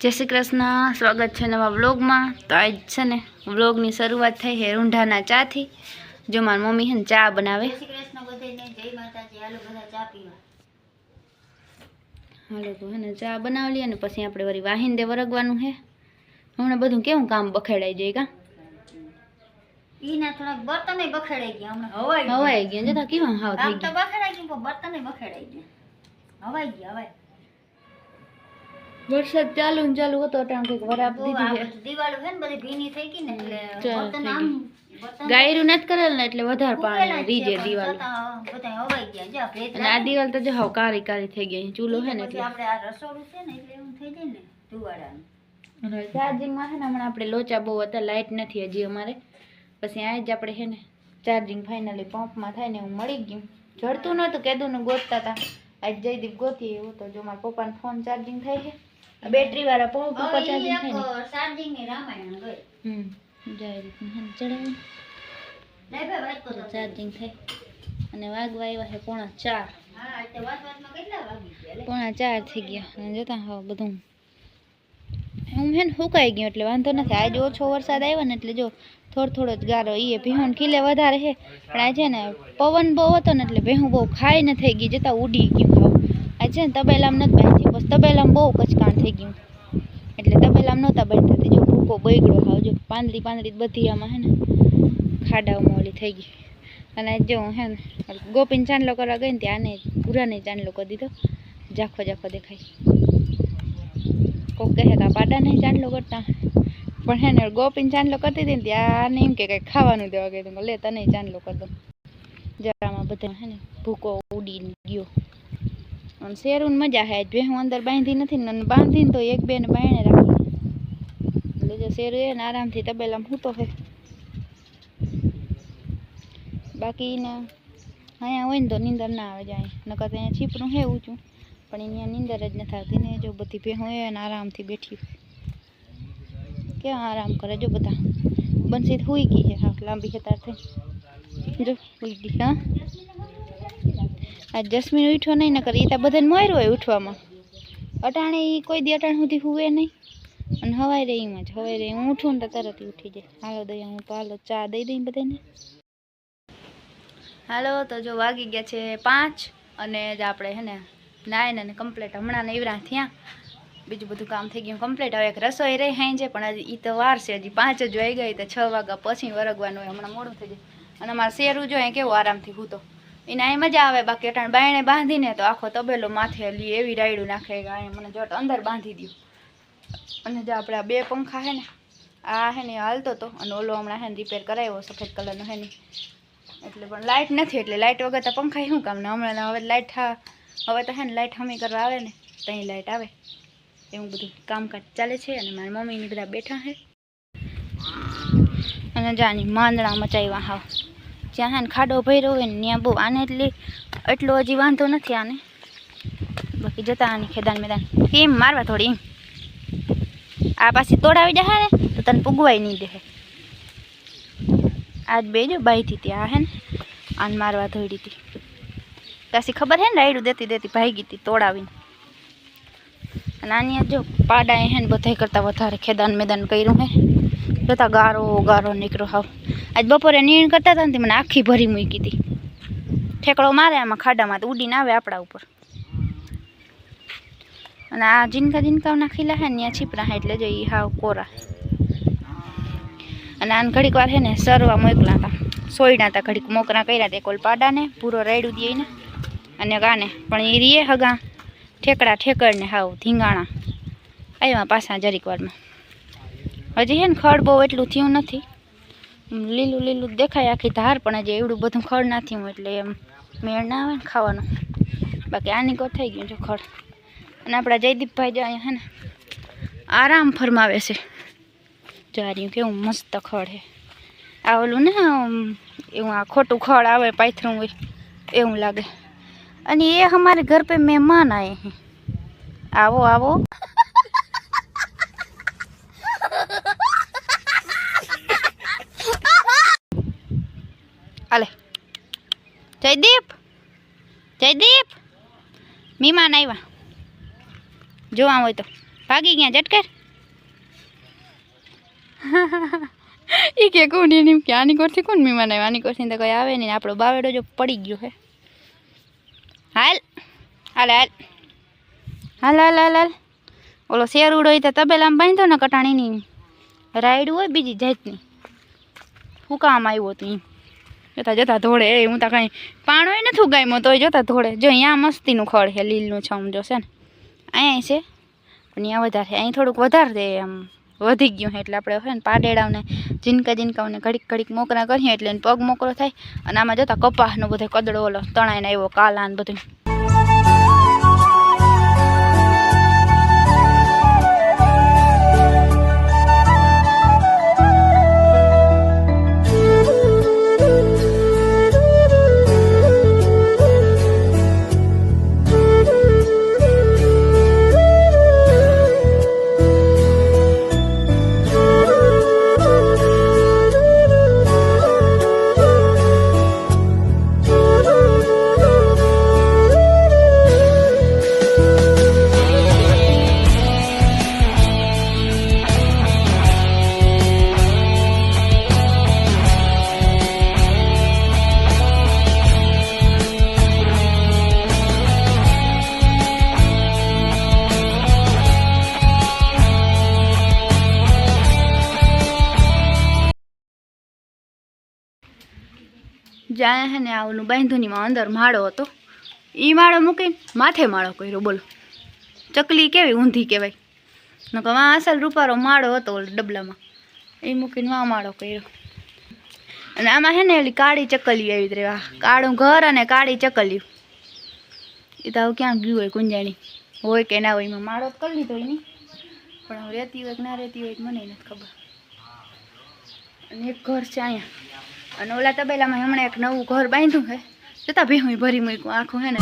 જય શ્રી કૃષ્ણ. સ્વાગત છે નવા વ્લોગમાં. તો આજ છે ને વ્લોગની શરૂઆત થઈ છે રૂંઢાના ચાથી. જો મારી મમ્મી છે ને ચા બનાવે. હાલો તો હે ને ચા બનાવી લઈએ અને પછી આપણે વળી વાહિંદે વરગવાનું છે હમણાં બધું કેવું કામ બખેડાઈ જાય કા? ઈના થોડાક બર્તન બખેડાઈ ગયા હમણાં. હવાઈ ગયા. જતા કેવા હાવ થઈ ગયા? બખેડાઈ ગયા પણ બખેડાઈ ગયા. હવાઈ ગયા હવાઈ. વરસાદ ચાલુ ને ચાલુ હતો અટાણ કંઈક વરાપ દીધી છે. છે ને બધી ભીની થઈ ગઈ ને એટલે થઈ આમ. ગાયરું નથી કરેલ ને એટલે વધારે પાણી રીજે દિવાલ બધા હવાઈ ગયા. જા ભેજ આ. દિવાલ તો જો હાવ કારી કાળી થઈ ગઈ ચૂલો છે ને એટલે. આપણે આ રસોડું છે ને એટલે એવું થઈ જાય ને ધુવાડાનું. ચાર્જિંગમાં છે ને હમણાં આપણે લોચા બહુ હતા લાઇટ નથી હજી અમારે. પછી આ જ આપણે છે ને ચાર્જિંગ ફાઇનલી પંપમાં થાય ને હું મળી ગયું. જડતું નહોતું ને ગોતતા હતા આજ જયદીપ ગોતી એવું તો જો મારા પપ્પાનો ફોન ચાર્જિંગ થાય છે. બેટરી વાળા પંપ ઉપર ચાર્જિંગ થાય ને. ચાર્જિંગ ચાર્જિંગની રામાયણ ગઈ હમ જાય રીતનું છે ને ચડાવીને લે ભાઈ વાત કરો. ચાર્જિંગ થાય. અને વાગવા આવ્યા છે પોણા ચાર. હા પોણા ચાર થઈ ગયા. અને જોતા હા બધું. હું હે ને સુકાઈ ગયું એટલે વાંધો નથી. આજે ઓછો વરસાદ આવ્યો ને એટલે જો થોડો થોડો જ ગારો. એ ભીહોણ ખીલે વધારે છે. પણ આજે ને પવન બહુ હતો ને એટલે ભેહું બહુ ખાઈ ને થઈ ગઈ. જતા ઉડી ગયું. આ છે ને તબેલામાં નથી બાંધી બસ તબેલામાં બહુ કચકાણ થઈ ગયું. એટલે તબેલામાં નહોતા બાંધતા તે જો ભૂકો બગડ્યો હાવ જો પાંદડી પાંદડી બધી આમાં હે ને ખાડાઓમાં ઓલી થઈ ગઈ. અને જો હું ને, ગોપીને ચાંદલો કરવા ગઈ ને ત્યાં આને પૂરાને ચાંદલો કરી દીધો. ઝાખો જાખો દેખાય. કોક કહે કે આ પાડા નહીં ચાંદલો કરતા. પણ હે ને ગોપીને ચાંદલો કરતી હતી ને ત્યાં એમ કે કંઈક ખાવાનું દેવા ગઈ લે તને ચાંદલો કરી દઉં. જરામાં બધા હે ને ભૂકો ઉડીને ગયો. અને શેરું મજા હે. આજ હું અંદર બાંધી નથી ને અને બાંધીને તો એક બે ને બાયણે રાખી. એટલે જો શેરું એ ને આરામથી તબેલામાં હું તો હે. બાકી ને અહીંયા હોય ને તો નીંદર ના આવે જાય. નકર તો અહીંયા છીપરું હે ઊંચું. પણ અહીંયા નીંદર જ નથી આવતી ને જો બધી ભેહું એ ને આરામથી બેઠી હોય. કેવા આરામ કરે જો બધા. બંસી હુઈ ગઈ છે હા, લાંબી હતાર થઈ. જો હુઈ ગઈ, હા? આ જસ્મીન ઉઠ્યો નહીં, નકર એ તો બધાને મોર્યો હોય ઉઠવામાં. અટાણે એ કોઈ દી અટાણ સુધી હુવે નહીં. અને હવાઈ રહી એમાં જ હવાઈ રહી હું ઉઠું ને તો તરત ઉઠી જાય. હાલો દઈ, હું તો હાલો ચા દઈ દઈ બધાને. હાલો, તો જો વાગી ગયા છે પાંચ અને જ આપણે હે ને નાઈને અને કમ્પ્લેટ હમણાં નવરા થયા. બીજું બધું કામ થઈ ગયું કમ્પ્લીટ. હવે એક રસોઈ રહી હાઈ છે પણ હજી એ તો વાર છે. હજી પાંચ જ વાઈ ગઈ તો છ વાગ્યા પછી વરગવાનું હોય, હમણાં મોડું થઈ જાય. અને અમારે શેરું જો અહીં કેવું આરામથી હૂતો. એને અહીં મજા આવે, બાકી અટાણ બાયણે બાંધીને તો આખો તબેલો માથે લી એવી રાયડું નાખે ગાય મને જોટ અંદર બાંધી દઉં અને જે આપણે બે પંખા હે ને, આ હે ને હાલતો હતો અને ઓલો હમણાં હે ને રિપેર કરાવ્યો સફેદ કલરનો હે ને. એટલે પણ લાઇટ નથી, એટલે લાઇટ વગર તો પંખા શું કામ ને, હમણાં હવે લાઇટ હવે તો હે ને લાઇટ હમી કરવા આવે ને ત્યાં લાઇટ આવે. એવું બધું કામકાજ ચાલે છે, અને મારી મમ્મીની બધા બેઠા છે અને જાની માંદણા મચાવ્યા હાવ. જ્યાં હે ને ખાડો ભર્યો હોય ને ત્યાં બહુ આને એટલી એટલો હજી વાંધો નથી આને. બાકી જતા આની ખેદાન મેદાન. કેમ મારવા થોડી એમ. આ પાછી તોડાવી દે ને તો તને પૂગવાય નહીં દે. આજ બે જો બાઈથી ત્યાં હે ને, આને મારવા ધોડી હતી. પાછી ખબર હે ને રાયડું દેતી દેતી ભાગી હતી તોડાવીને. અને આની જો પાડા હે ને બધા કરતાં વધારે ખેદાન મેદાન કર્યું હે. જોતા ગારો ગારો નીકળ્યો હાવ. આજ બપોરે નીણ કરતા હતા ને મને આખી ભરી મૂકી હતી ઠેકડો મારે આમાં ખાડામાં તો ઉડીને આવે આપણા ઉપર. અને આ જીનકા જીનકાઓ નાખેલા હે ને ત્યાં છીપરા હે એટલે જો એ હાવ કોરા. અને આને ઘડીક વાર હે ને સરવા મોકલા હતા સોયડા હતા ઘડીક મોકરા કર્યા હતા કોલ પાડાને, પૂરો રાયડું દઈને અને ગાને, પણ એ રીએ હગા. ઠેકડા ઠેકડને હાવ ધીંગાણા. આવ્યા પાછા જરીક વારમાં. હજી હે ને ખડ બહુ એટલું થયું નથી. લીલું લીલું દેખાય આખી ધાર, પણ હજી એવડું બધું ખડ ના થયું એટલે એમ મેળ ના આવે ને ખાવાનું. બાકી આની ગોઠાઈ ગયું છે ખડ. અને આપણા જયદીપભાઈ જે અહીંયા હે ને આરામ ફરમાવે છે. જાર્યું કેવું મસ્ત ખડ હે. આ ઓલું ને એવું આ ખોટું ખડ આવે પાથરું હોય, એવું લાગે. અને એ અમારે ઘર પે મહેમાન આવે હે. આવો આવો. જયદીપ જયદીપ. મીમાન આવ્યા જોવા હોય તો. ભાગી ગયા ઝટકર એ કે કોણ એની કે આની કોરથી કોણ મીમાન આવ્યા આની કોરથી તો કોઈ આવે નહીં. આપણો બાવેડો જો પડી ગયો હે હાલ. હાલ હાલ. હાલ હાલ હાલ હાલ. ઓલો શેરુડો હોય તો તબેલામાં બાંધો ને કટાણીની. રાયડું હોય બીજી જાતની. હું કામ આવ્યો હતું એમ જતા જતા ધોળે, એ હું તો કાંઈ પાણો નથી ઉગામ્યો તોય જોતા ધોળે. જો અહીંયા મસ્તીનું ખડ છે, લીલનું છમ જો છે ને. અહીંયા છે. પણ અહીંયા વધારે અહીં થોડુંક વધારે દે આમ વધી ગયું એટલે આપણે હોય ને પાડેડાઓને જીનકા જીનકાઓને ઘડીક ઘડીક મોકરા કરીએ, એટલે પગ મોકરો થાય. અને આમાં જતાં કપાસનો બધો કદડો ઓલો તણાઈને આવ્યો ને બધું. જ્યાં હે ને આવલું બાંધુનીમાં અંદર માળો હતો. એ માળો મૂકીને માથે માળો કર્યો, બોલો. ચકલી કેવી ઊંધી કહેવાય. નકર આ અસલ રૂપારો માળો હતો ડબલામાં. એ મૂકીને વાં માળો કર્યો. અને આમાં હે ને ઓલી કાળી ચકલી આવી રહી આ કાળું ઘર અને કાળી ચકલી એ તો ક્યાં ગયું હોય કુંજાણી. હોય કે ના હોય એમાં માળો કરી લીધો એની. પણ રહેતી હોય કે ના રહેતી હોય મને નથી ખબર. અને એક ઘર છે અહીંયા. અને ઓલા તબેલામાં હમણાં એક નવું ઘર બાંધ્યું છે. જતા ભેહું ભરી મૂક્યું આખું, હે ને?